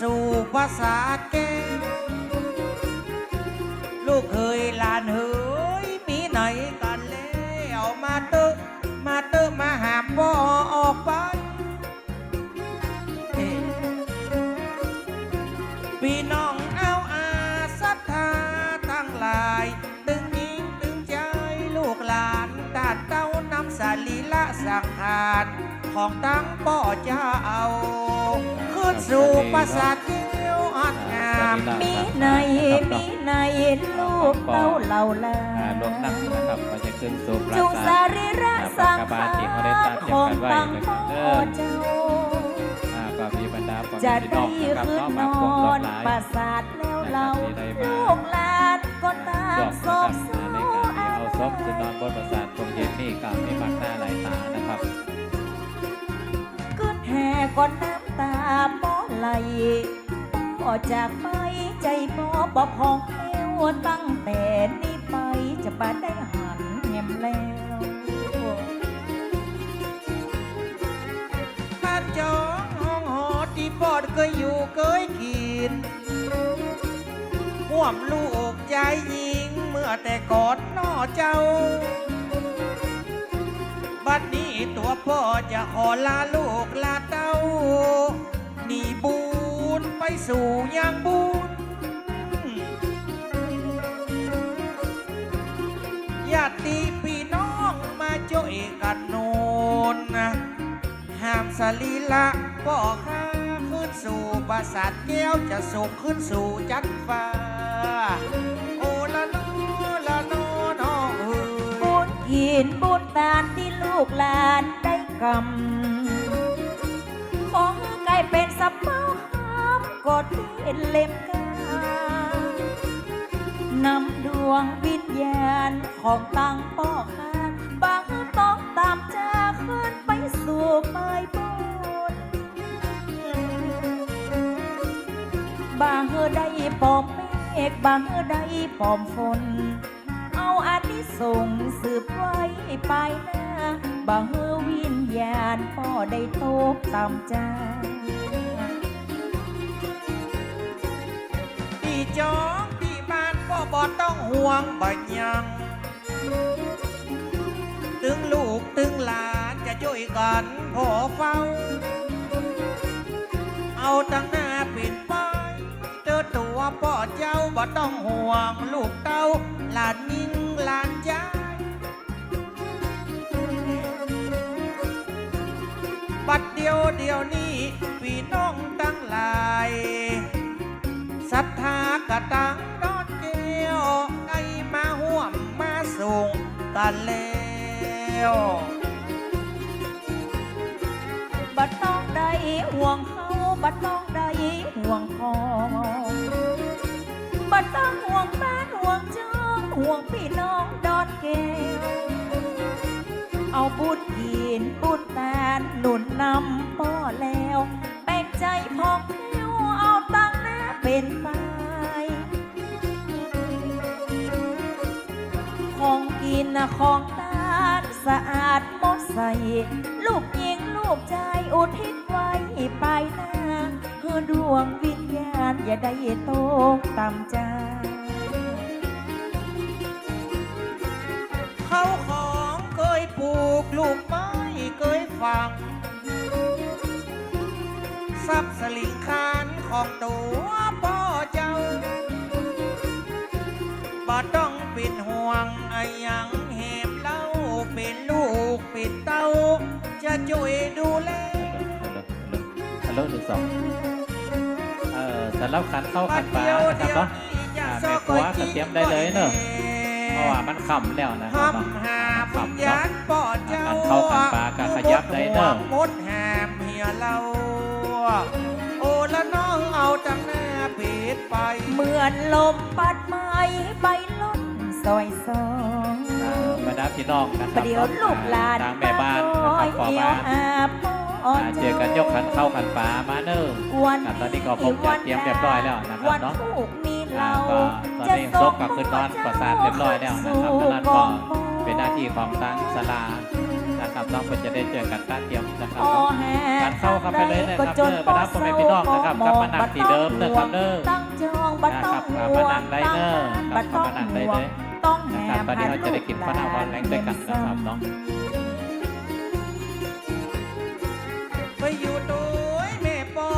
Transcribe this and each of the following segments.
สู่ภาษาแก้วลูกเคยลานเฮ้ยมีไหนกันแล้วมาเตอะมาเตอะมาหาพ่อออกไปพี่น้องเอาอาศรัทธาทั้งหลาย ตึงยิงตึงใจลูกหลานตาดเต้านำสาลีละสังขารของตั้งป่อเจ้าเอา ขึ้นสู่ปราสาทเกี้ยวอันงามมีในมีในลูกเต้าเหล่าลาอ่ารวมนั่งนะครับก็จะขึ้นสู่ปราจุงสาสารีระสังขารของตังพ่อเจ้าจะได้คืนนอนปราสาทแล้วเราลูกหลานก็ตางรอบโศนะคกรับเศร้าในเอาศพจะนอนบนปราสาทตรงเย็นนี่กับมีมักหน้าหลายตานะครับ ก่อนน้ำตาป้อไหลป้อจากไปใจป้อบ่พองแก้วตั้งแต่นี้ไปจะบาได้หันแหมแล้วบ้านจองห้องหอที่ปอดเคยอยู่เคยกินห่วมลูกใจยิงเมื่อแต่กอนนอเจ้าบัดนี้ตัวพ่อจะขอลาลูกลา นีบุญไปสู่ยางบุญญาติพี่น้องมาช่วยกันโนนนะห้ามสลีละพ่อข้าขึ้นสู่ปราสาทแก้วจะส่งขึ้นสู่จันฟ้าโอละโนละโนน้องเอ๋ยบุญกินบุญตานที่ลูกหลานได้กำ ของกลายเป็นสับเมาหามกดที่เล่มกานำดวงวิญญาณของตังป้อคานบางต้องตามจาขึ้นไปสู่ปลายบุญบางเฮได้ปอมเมฆบางเฮได้ปอมฝนเอาอานิสงส์สืบไว้ไปน้า บางเฮอวิญญาณพ่อได้โตบตามใจพี่จองพี่บ้านก็บ่ต้องห่วงบ่ยังตึงลูกตึงหลานจะช่วยกันพอเฝ้า เอาตั้งหน้าปิดไปเจอตัวพ่อเจ้าบ่ต้องห่วงลูกเต้าหลานยิ่งหลานใจ บัดเดียวเดียวนี้พี่น้องตั้งหลายศรัทธากระตังดอนเกียวได้มาห่วมมาส่งกันแล้วบัดต้องได้ห่วงเขาบัดต้องได้ห่วงพอบัดต้องห่วงบ้านห่วงจองห่วงพี่น้องดอนแก้วเอาบุญ กินบุญตานหนุนนำพ่อแล้วแบ่งใจพองแผ้วเอาตั้งหน้าเป็นไปของกินนะของตานสะอาดหมดใส่ลูกยิงลูกใจอุทิศไว้ไปน้าเพื่อดวงวิญญาณอย่าได้ตกต่ำใจเขาของเคยปลูกลูก ไม้เคยฝังซับสลิงคานของตัวพ่อเจ้าบ่ต้องเป็นห่วงไอ้หยังเหมเล่าเป็นลูกเป็นเต้า จะช่วยดูแลฮัลโหลฮัลโหลหนึ่งสองเอ่อสำหรับขันเข้าขันฟ้านะครับเนาะอ่าแม่ครัวก็เตรียมได้เลยเนอะ เพราะว่ามันค่ำแล้วนะครับเนาะทำหาปัญญาณป่อเจ้าขันเข้าขันฟ้าก็ขยับได้เนอะมดแหมเหียเรา โอ้ละน้องเอาตั้งหน้าปิดไปเหมือนลมปัดไม้ใบล้นซอยซอยอ่าบรรดาพี่น้องนะคปรับระเดี๋ยวลูกหลานทางแม่บ้านนะครับขอเดียมาวอาบพ่ออ่าเจอกันยกขันเข้าขันฟ้ามาเนอะวันอ่าตอนนี้ก็ผมจะเตรียมเรียบร้อยแล้วนะครับวันเนาะถูกนี้อ่า เราก็ตอนนี้ซกกับขึ้นนอนประสาทเรียบร้อยแล้วนะครับดังนั้นก็เป็นหน้าที่ของทางสลานะครับน้องเพื่อจะได้เจอกันต้าเตรียมนะครับการเข้าเข้าไปเลยนะครับก็จนเด้อบรรดาพ่อแม่พี่น้องนะครับกับมานั่งที่เดิมนะครับเด้อตั้งจองบัตนะต้อครังบห่อ่าวงมานั่งได้เด้อบัตครับต้องมานั่งได้ห่วเลงยต้องนะแห่ครับตอนนี้เราจะได้กินข้าหน้าวันแรงด้วยกันนะครับเนาะไปอยู่โดยแม่ปอ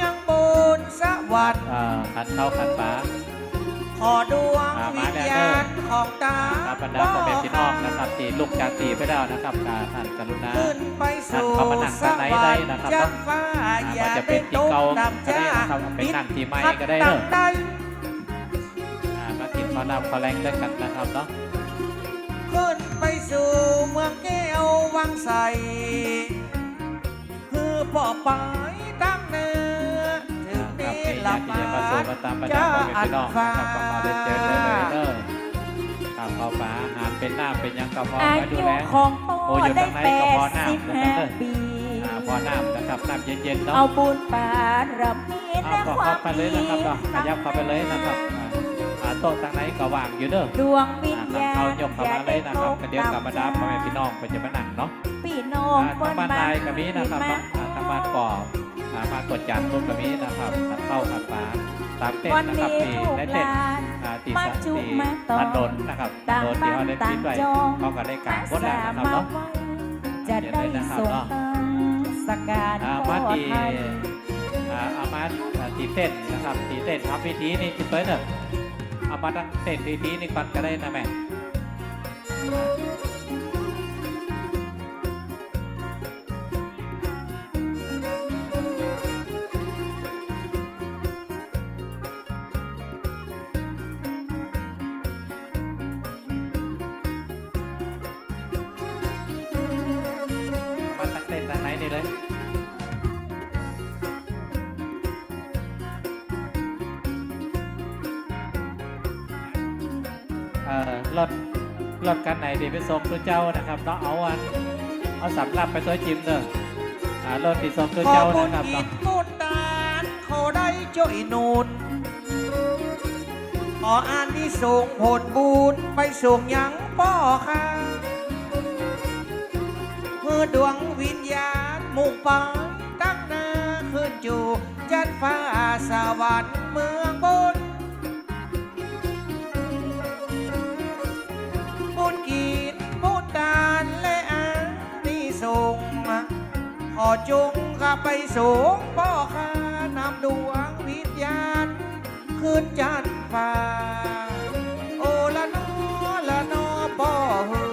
ยังบนสวรรค์ขันเข้าขันฟ้า ขอดวงอ่าวิมาญแล้วญาณของตาครับบรรดาพ่อแม่พี่น้องนะครับที่ลูกจากตีไปแล้วนะครับการท่านกรุณาขึ้นไปสู่เข้ามานั่งสด้านในวรได้รค์นะครับจันฟ้าอ่าอย่าว่าจะเป็ได้นที่ตกเก่าดำก็ได้จ้านะครับเป็นนั่งที่ไม้ก็ได้พัเด้อตั้งใดอ่ามากินข้าวหน้าข้าวแรงด้วยกันนะครับเนาะขึ้นไปสู่เมืองแก้ววังใสคือป่อไปตั้งเนื้อถึงครับนี้ที่ห ลับที่มาจะมาสู่มาตามบพ่อแม่พี่น้องนะครับก็มาได้เจอเลยเด้อตามฟ้าหาเป็นหน้ำเป็นยังก็พออามาดูยุแลของโอ้ออยได้ทางไหนแปก็ดพอน้ำสิบห้าปี อ่าพอน้ำนะครับน้ำเย็นๆเนาะเอาบุญปาระมีเอาและขอควาเข้ามไปเลยนะครับเนาะขยับเข้าไปเลยนะครับอ่าอ่าโต๊ะทางไหนก็ว่างอยู่เด้อดวงวิอ่าญางญาเขายกเข้ามาเลยนะครับก็เดียวกับบรรดามพ่อแม่พี่น้องไปจะมานั่งเนาะ พี่น้องอ่าทางบ้านนายก็มีนะครับอ่าทางบ้านปอบามากดจานรูปก็มีนะครับทางเข้าทางฟ้าตามเต้นวันนะครับนี้ที่ลูกได้หเต้นลานอ่าตีมาสัจุตีมาต่อถนนนะครับถต่างนนที่เขาได้บ้านปิดไว้ต่างจองเขาก็ได้กางกดสาแล้วนะครับมาเนาะไว้จะได้ส่งตังสการอ่าขมาอตีไทยอ่าเอามาอ่าตีเต้นนะครับตีเต้นทำพิธีนี่จิตเต้นเนอะเอามาตั้งเต้นพิธีนี่ก่อนก็ได้นะแม่ รถรถกันไหนดีไปส่งตัวเจ้านะครับเนาะเอาอันเอาสำรับไปตัวจิมเนอะอ่ารถที่ส่งตัวขอเจ้าบุญนะครับอิเนาะนบุญตานขอได้ช่วยหนุนขออ่านที่ส่งผลบุญไปส่งยังป้อค่ะเมื่อดวงวิญญาณมุ่งไปตั้งหน้าขึ้นอยู่จันฟ้าสวรรค์เมืองบนบุ ขอจุงข้าไปสูงพ่อข้านำดวงวิญญาณขึ้นจันฟ้า โอละนอละนอพ่อเฮื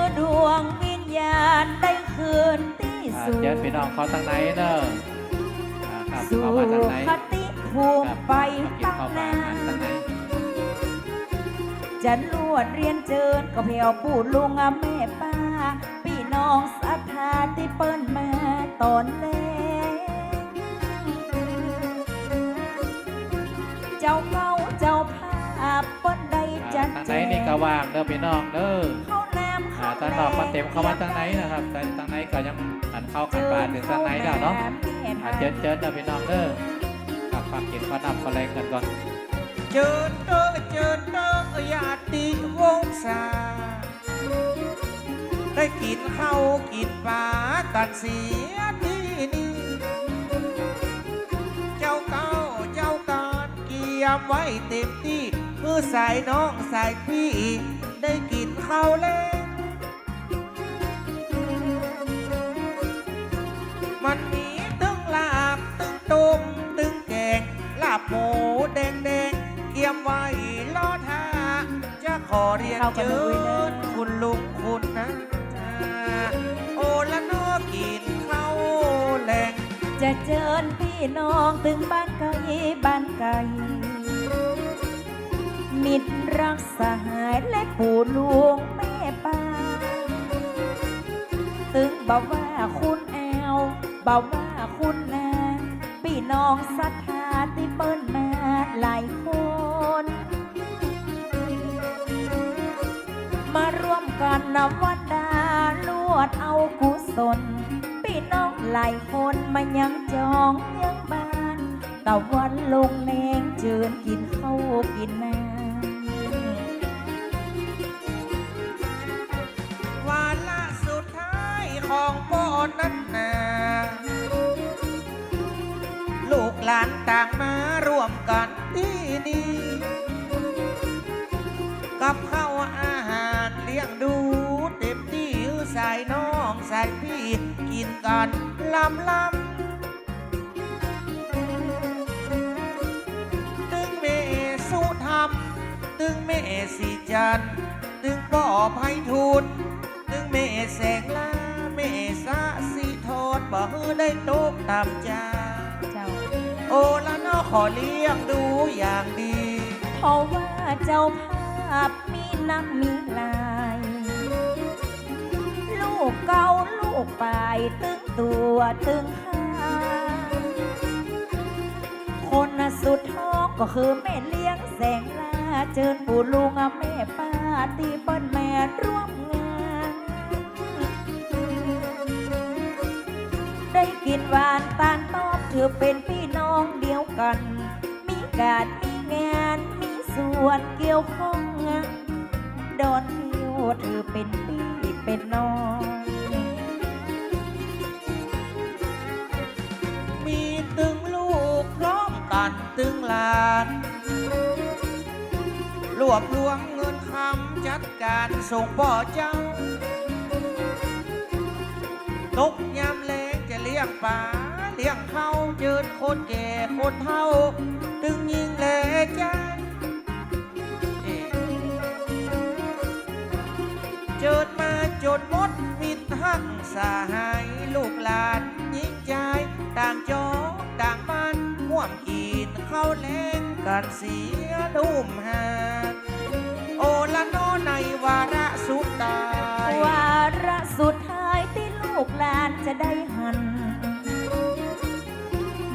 อดวงวิญญาณได้คืนที่อ่าสู่เชิญพี่น้องเขาทางไหนเนอะอ่าครับสู่เขามาทางไหนคติภูมิไปตั้งนานทางไหนจะลวดเรียนเจิญก็เพียวปู่ลุงอาแม่ป้า พี่น้องศรั ทธาที่เปิ้นมาตอนแรกเจ้าเก้าเจ้าภาพเปิ้นได้อ่าจัดทางแจไหนงนี่ก็ว่างเด้อพี่น้องเด้อเข้าน้ำอ่าเข้าทางนอกมาเต็มเข้ามาทางไหนนะครับแต่ทางไหนก็ยังหันเข้าขันปลาถึงทางไหนแล้วเนาะอ่าเชิญเชิญเด้อพี่น้องเด้อกับฝากกินข้าวนำข้าวแรงกันก่อน เจิญเด้อเจิญเด้อญาติวงศาได้ กินข้ากินปลากันเสียที่นี่เจ้าเก้าเจ้าการเกียมไว้เต็มที่คือสายน้องสายพี่ได้กินข้าวแล้วมันมีตึงลาบตึงต้มตึงแกงลาบหมูแดงแดงเกียมไว้ล้อท่าจะขอเรียนเชิญคุณลุงคุณนะ โอละนอกินข้าวแรงจะเจิญพี่น้องถึงบ้านไกลบ้านไกล มิตรรักสหายและปู่หลวงแม่ป้า ถึงบอกว่าคุณแอวบอกว่าคุณนาพี่น้องศรัทธาที่เปิ้นมาหลายคน มาร่วมกันนำวัด วดเอากุศลพี่น้องหลายคนมายังจองยังบ้านตะวันลงแนงเจิญกินข้าวกินน้ำวาระสุดท้ายขอนั้นนาลูกหลานต่างมาร่วมกันที่นี่กับข้าวอาหารเลี้ยงดู สายน้องสายพี่ กินกันลำลำตึงเมสุธรรม ตึงเมสีจัน ตึงป่อไพฑูรย์ตึงเมแสงลาเมสะสีโทษบ่ฮือได้ตกตามจาเจ้า โอละนอขอเลี้ยงดูอย่างดี เพราะว่าเจ้าภาพมีน้ำมีลาย กเก่าลูกปลายตึงตัวตึงขาคนสุดท้องก็คือแม่เลี้ยงแสงลาเจิญปู่ลุงแม่ป้าที่เปิ้นแม่ร่วมงานได้กินหวานตาลตอบถือเป็นพี่น้องเดียวกัน มีการมีงานมีส่วนเกี่ยวข้องดอนเดียวถือเป็นพี่เป็นน้อง กันตึงหลานรวบรวมเงินคำจัดการส่งป่อเจ้า ตกยามแลงจะเลี้ยงป่าเลี้ยงเขาเจิดคนแก่คนเฒ่า ตึงยิงแลใจเอ๊ะเจิดมาจนหมดมิตรหักสาหายลูกหลานยิ่งใจต่างจอต่างบ้านห่ว มกินข้าวแลงกันเสียนุ่มหา โอละโนในวาระสุดตายวาระสุดท้ายที่ลูกหลานจะได้หัน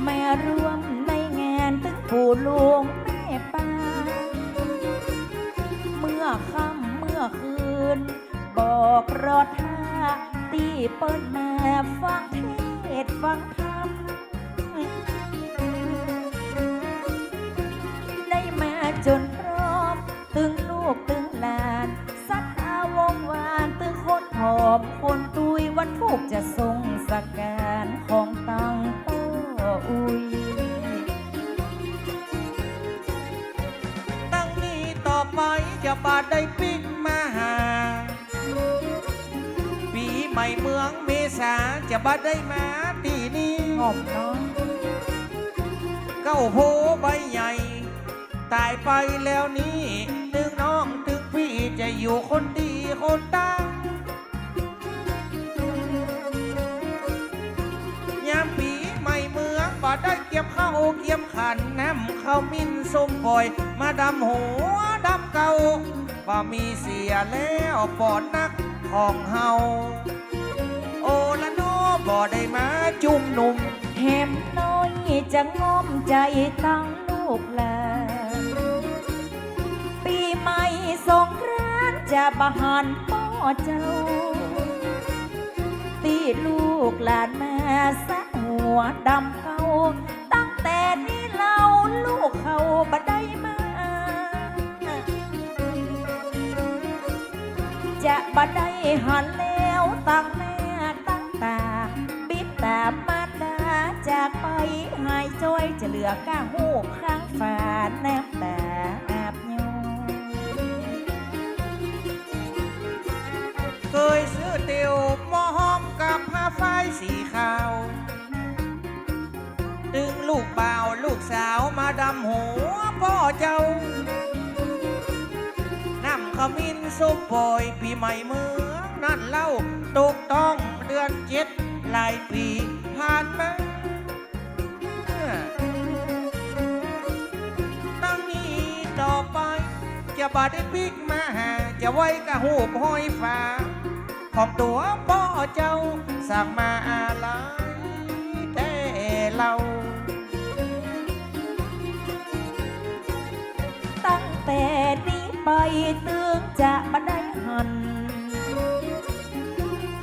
แม่ร่วมในงานถึงปู่ลวงแม่ป้า เมื่อค่ำเมื่อคืน บอกรอท่าตีเปิ้นมาฟังเทศฟังธรรม ไปจะบาดได้ปิ๊กมาหา ปีใหม่เมืองเมษาจะบาดได้มาตีนี้หอมน้องเก้าโหใบใหญ่ ตายไปแล้วนี้ตึงน้องตึงพี่จะอยู่คนดีคนตา ได้เก็บข้าวเกี่ยมขันน้ำข้าวมิ้นส้มปล่อย มาดำหัวดำเก่าบ่มีเสียแล้วปอดนักของเฮาโอละโนบ่ได้มาจุ่มหนุ่มแหมน้อยจะงอมใจตั้งลูกหลานปีใหม่สงกรานต์จะบหันป้อเจ้า ตีลูกหลานมาสะหัวดำเขา ตั้งแต่นี้เราลูกเขาบ่ได้มา จะบ่ได้หันแล้วตั้งแม่ตั้งตา บิดตามมาดาจากไปหายจ้อยจะเหลือก้าหูกข้างฝาแน้ำตาอาบยงเคยซื้อเตียวมอหอมกับผ้าฝ้ายสีขาว ดึงลูกเบ่าลูกสาวมาดำหัวพ่อเจ้านำขมิ้นส้มปอยปีใหม่เมืองนั่นเล่าตกต้องเดือนเจ็ดหลายปีผ่านมาตั้งนี้ต่อไป จะบาได้ปิกมาหา จะไว้กะหูบห้อยฟ้า ของตัวพ่อเจ้าสั่งมาอะไรแต่เรา แต่นี้ไปตึงจะมาได้หัน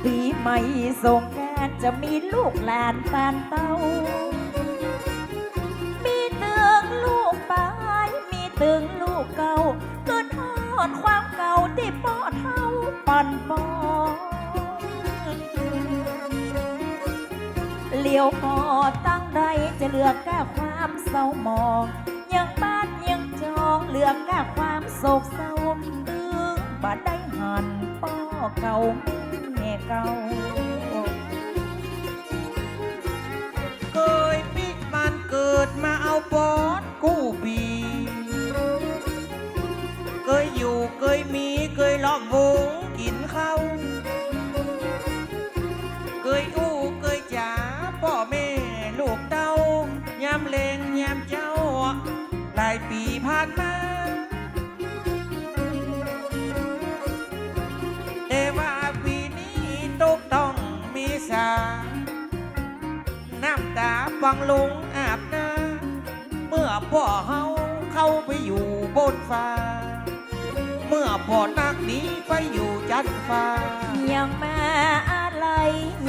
ปีใหม่สงการจะมีลูกหลานตานเต้า มีตึงลูกปายมีตึงลูกเก่าเกินทอดความเก่าที่ป้อเท่าปั่นปอนยวพอตั้งใดจะเลือกแก้ความเศร้าหมองยังบ้านยัง จองเลือกแก้ความโศกเศร้าตึงบ่ได้หันป้อเก่าแม่เก่าเคยปิกมันเกิดมาเอาปอ วังลงอาบน้ำเมื่อพ่อเฮาเข้าไปอยู่บนฟ้า เมื่อพ่อนักหนี้ไปอยู่จันฟ้า ยังมาอะไร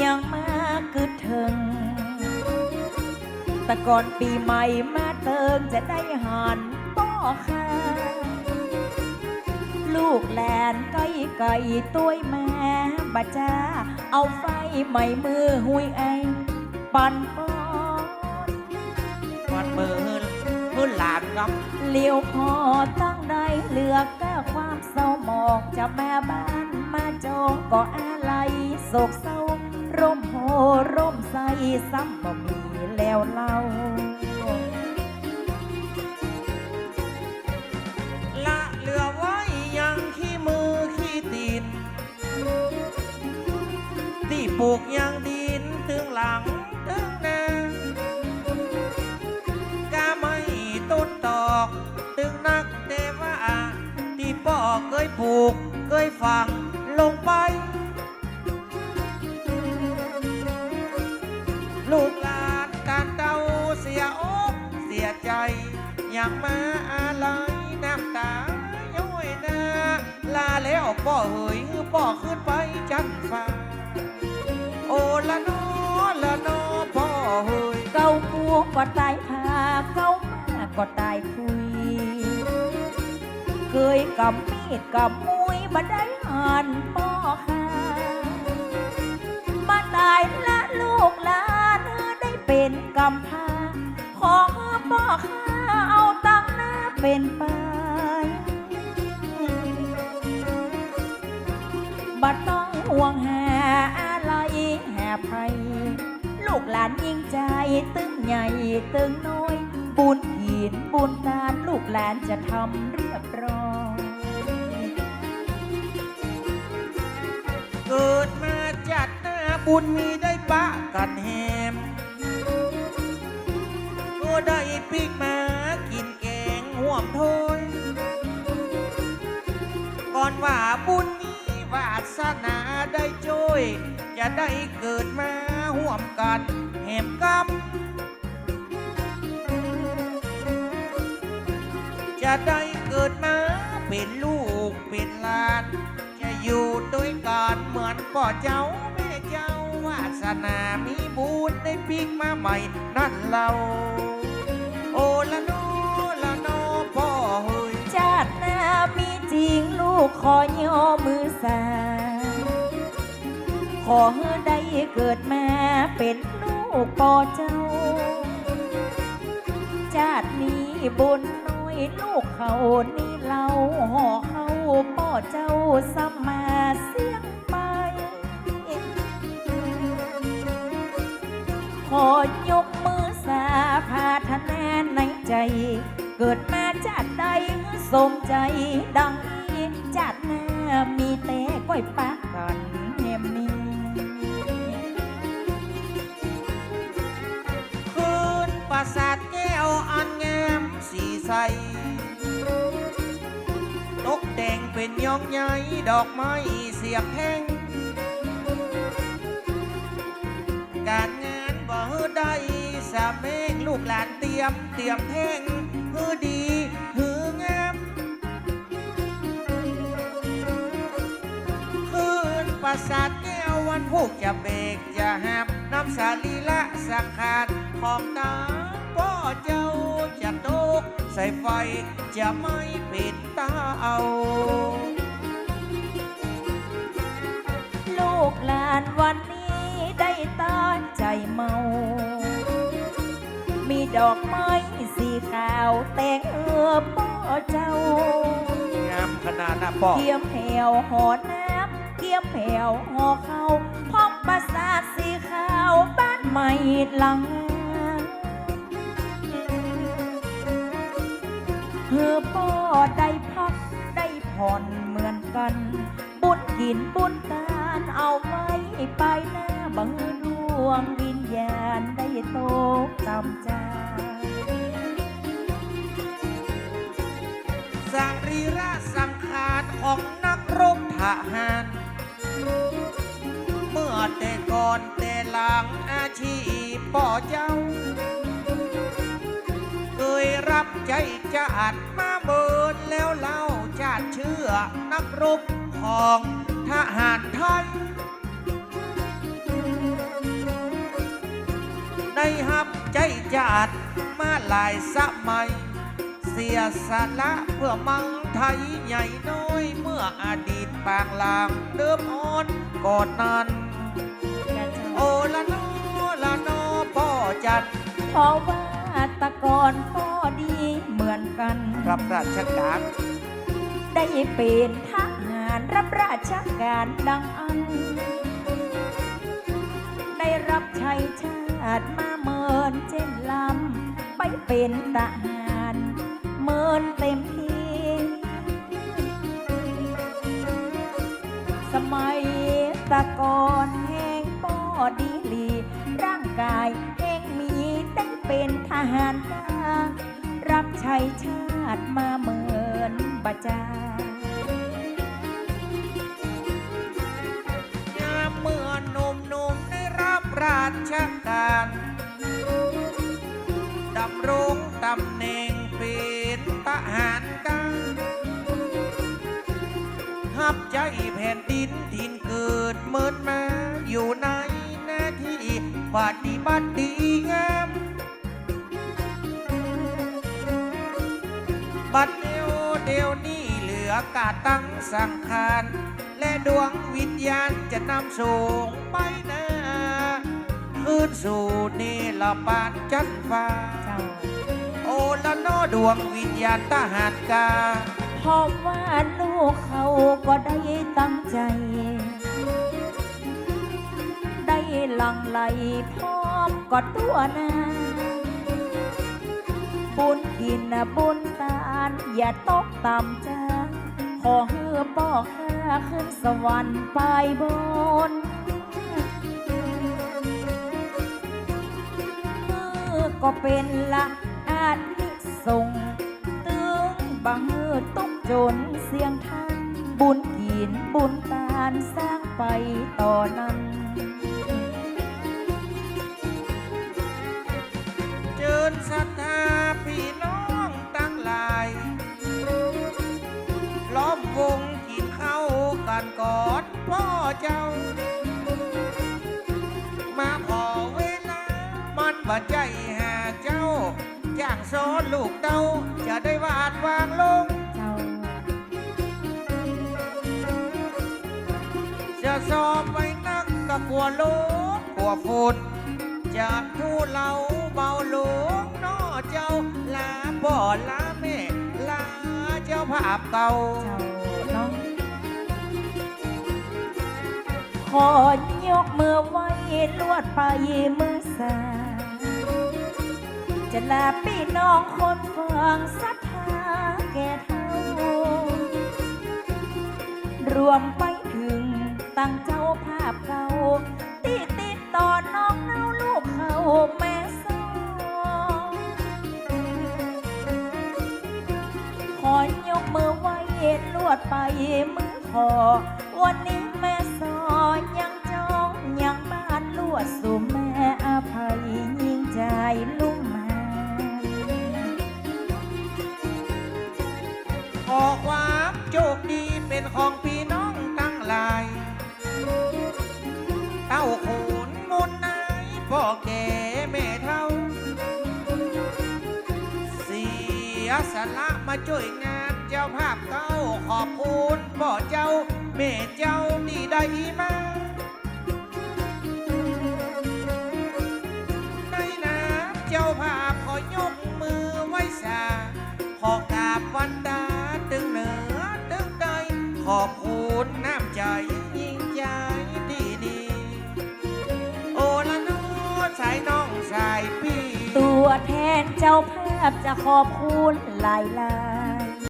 ยังมาคือถึง แต่ก่อนปีใหม่มาเติงจะได้หันป้อค่ะลูกแลนไก่ไก่ตัวแม่บาจ้า เอาไฟใหม่มือหุยไอปันป้อ นวันมือหืนหืนหลานครับเลี้ยวพอตั้งใดเลือกแก้ความเศร้าหมองจะแม่บ้านมาจองก็อะไรโศกเศร้า ร่มโหร่มใสซ้ำบ่มีแล้วเล่า เคยปลูกเคยฝังลงไป ลูกหลานการเดาเสียอกเสียใจอยางมาอะไรน้ำตาย้อยนาลาแล้วป่อเฮยป่อขึ้นไปจันฟ้าโอละนอละนอป่อเฮยเก้ากูก็ตายพาเก้ามาก็ตายคุย เคยกับมีดกับมุยมาได้หันป้อค่ะมาตายละลูกหลานได้เป็นกำพาขอป้อค่ะเอาตั้งหน้าเป็นไปบัดต้องห่วงหาอะไรแห่ภัย ลูกหลานยิ่งใจตึงใหญ่ตึงน้อย บุญหีนบุญตาลลูกหลานจะทำเรียบร้อยเกิดมาจัดหน้าบุญมีได้ปะกันแฮมก็ได้ปีกมากินแกงห่วมถ้วยก่อนว่าบุญมีวาสนาได้ช่วยจะได้เกิดมาห่วมกันแหมกำ จะได้เกิดมาเป็นลูกเป็นหลาน จะอยู่ด้วยกันเหมือนพ่อเจ้าแม่เจ้าวาสนามีบุญได้ปีกมาใหม่นั่นเรา โอละโนละโนพ่อเฮยชาติหน้ามีจริงลูกขอย่อมือสาขอให้ได้เกิดมาเป็นลูกป่อเจ้า ชาตินี้บุญ ลูกเขานี่เล่าห่อเขาป่อเจ้าซ้ำมาเสียงไป ขอยกมือสาพาทนาในใจ เกิดมาจัดใดสมใจดังจัดหน้ามีแต่ก้อยปากกันแหมนี้คืนปราสาทแก้วอันแงมสีใส เป็นยองใหญ่ดอกไม้เสียบแห้งการงานบ่อได้สาเมกลูกหลานเตรียมเตรียมแท่งฮือดีฮืองามคืนปราสาทแก้ววันผูกจะเบกจะหับน้ำสาลีละสังขารของตาพ่อเจ้าจะตกใส่ไฟจะไม่ปิด เอาลูกหลานวันนี้ได้ตาใจเมา มีดอกไม้สีขาวแต่งเอือป้อเจ้า งามขนาดนะป้อเกียมแผวหอน้ำเกียมแผวหอเขาห้องปราสาทสีขาวบ้านใหม่หลัง เธอพ่อได้พักได้ผ่อนเหมือนกัน บุญกินบุญตานเอาไว้ไปหน้าบังดวงวิญญาณได้โตกำจาสรีระสังขารของนักรบทหารเมื่อแต่ก่อนแต่หลังอาชีพป่อเจ้า ยรับใจจะอัดมาเบินแล้วเล่าชาติเชื่อนักรบของทหารไทยได้หับใจจัดมาหลายสมัย เสียสละเพื่อมังไทยใหญ่น้อยเมื่ออดีตปางลางเดิมอ่อนก่อนนั้น โอละนอละนอพ่อจัดเพราะว่าแตะกอนก็ดีเหมือนกัน รับราชการ ได้เป็นทหารรับราชการดังอัน ได้รับใช้ชาติมาเมินเจนลำไปเป็นทหารเมินเต็มที่สมัยแตะกอนแห่งปอดีหลีร่างกายแห่งมีได้ เป็นทหารการับใช้ชาติมาเหมือนบาจายามเมื่อหนุ่มหนุ่มๆได้รับราชการดำรงตำแหน่งเป็นทหารการหับใจแผ่นดินถิ่นเกิดเมินมาอยู่ในหน้าที่ปฏิบัติดีงาม บัดเดียวเดียวนี้เหลือกาตั้งสังขารและดวงวิญญาณจะนำส่งไปน้าคืนสู่เนลปานจันฟ้าเจ้า โอละนอดวงวิญญาณทหารกาเพราะว่าลูกเขาก็ได้ตั้งใจ ได้หลังไหลพร้อมกอดตัวนา บุญกินนะบุญตานอย่าตกต่ำจ้าขอเฮือบอกข้าขึ้นสวรรค์ไปบนมือก็เป็นละอานิสงตึงบังมือตกจนเสียงทางบุญกินบุญตานสร้างไปต่อนั้นเจิญศรัทธา เจ้า มาขอเวลา มันบัดใจหาเจ้าจ้างสอนลูกเต้า จะได้วาดวางลง เจ้า จะสอบไปนักก็กลัวโลกกลัวฝุ่นจะทูเหลาเบาหลวงนอเจ้าลาพ่อลาแม่ลาเจ้าภาพเก่าเจ้า ขอยกมือไว้ลวดไปมือสาจะลาพี่น้องคนฟังศรัทธาแก่เท่ารวมไปถึงตั้งเจ้าภาพเก่าที่ติดต่อน้องเน่าลูกเขาแม่ซองขอยกมือไว้ลวดไปมือขอวันนี้ ดสู่แม่อภัยยิ่งใจลุ่มมาขอความโชคดีเป็นของพี่น้องตั้งหลาย เต้าขูนมุนนายพ่อแก่แม่เท่า เสียสละมาช่วยงานเจ้าภาพเก้าขอบคุณพ่อเจ้า แม่เจ้านี่ได้มา นน้ำใจยิ่งใจที่นี่โอละโนสายน้องสายพี่ ตัวแทนเจ้าภาพจะขอบคุณหลายหลาย